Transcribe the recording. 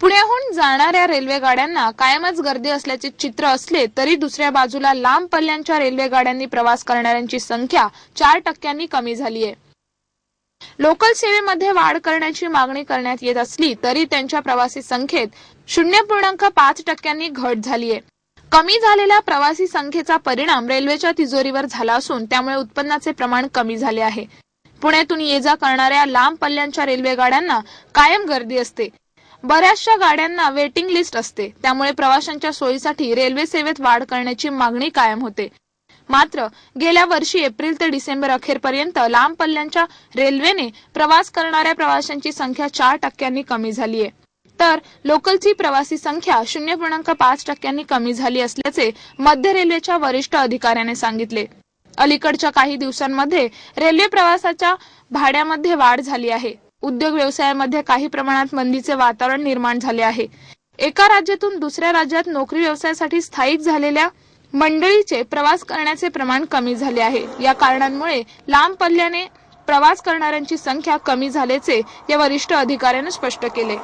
पुण्याहून जाणाऱ्या रेल्वे गाड्यांना कायमच गर्दी असल्याचे चित्र असले तरी दुसऱ्या बाजूला लांब पल्ल्यांच्या रेल्वे गाड्यांनी प्रवास करणाऱ्यांची संख्या चार टक्क्यांनी कमी झाली आहे लोकल सेवेमध्ये वाढ करण्याची मागणी करण्यात येत असली तरी त्यांच्या प्रवासी संख्येत शून्य पूर्णांक पाच टक्क्यांनी घट झाली आहे कमी झालेल्या प्रवासी संख्येचा परिणाम रेल्वेच्या तिजोरीवर झाला असून त्यामुळे उत्पन्नाचे प्रमाण कमी झाले आहे. पुण्यातून ये जा करणाऱ्या लांब पल्ल्यांच्या रेल्वे गाड्यांना कायम गर्दी असते. बऱ्याचशा गाड्यांना वेटिंग लिस्ट असते. त्यामुळे प्रवाशांच्या सोयीसाठी रेल्वे सेवेत वाढ करण्याची मागणी कायम होते. मात्र गेल्या वर्षी एप्रिल ते डिसेंबर अखेरपर्यंत लांब पल्ल्यांच्या रेल्वेने प्रवास करणाऱ्या प्रवाशांची संख्या चार टक्क्यांनी कमी झाली आहे तर लोकलची प्रवासी संख्या शून्य पूर्णांक पाच टक्क्यांनी कमी झाली असल्याचे मध्य रेल्वेच्या वरिष्ठ अधिकाऱ्याने सांगितले. अलीकडच्या काही दिवसांमध्ये रेल्वे प्रवासाच्या भाड्यामध्ये वाढ झाली आहे. उद्योग व्यवसायामध्ये काही प्रमाणात मंदीचे वातावरण निर्माण झाले आहे. एका राज्यातून दुसऱ्या राज्यात नोकरी व्यवसायासाठी स्थायिक झालेल्या मंडळीचे प्रवास करण्याचे प्रमाण कमी झाले आहे. या कारणांमुळे लांब पल्ल्याने प्रवास करणाऱ्यांची संख्या कमी झाल्याचे या वरिष्ठ अधिकाऱ्यांनी स्पष्ट केले.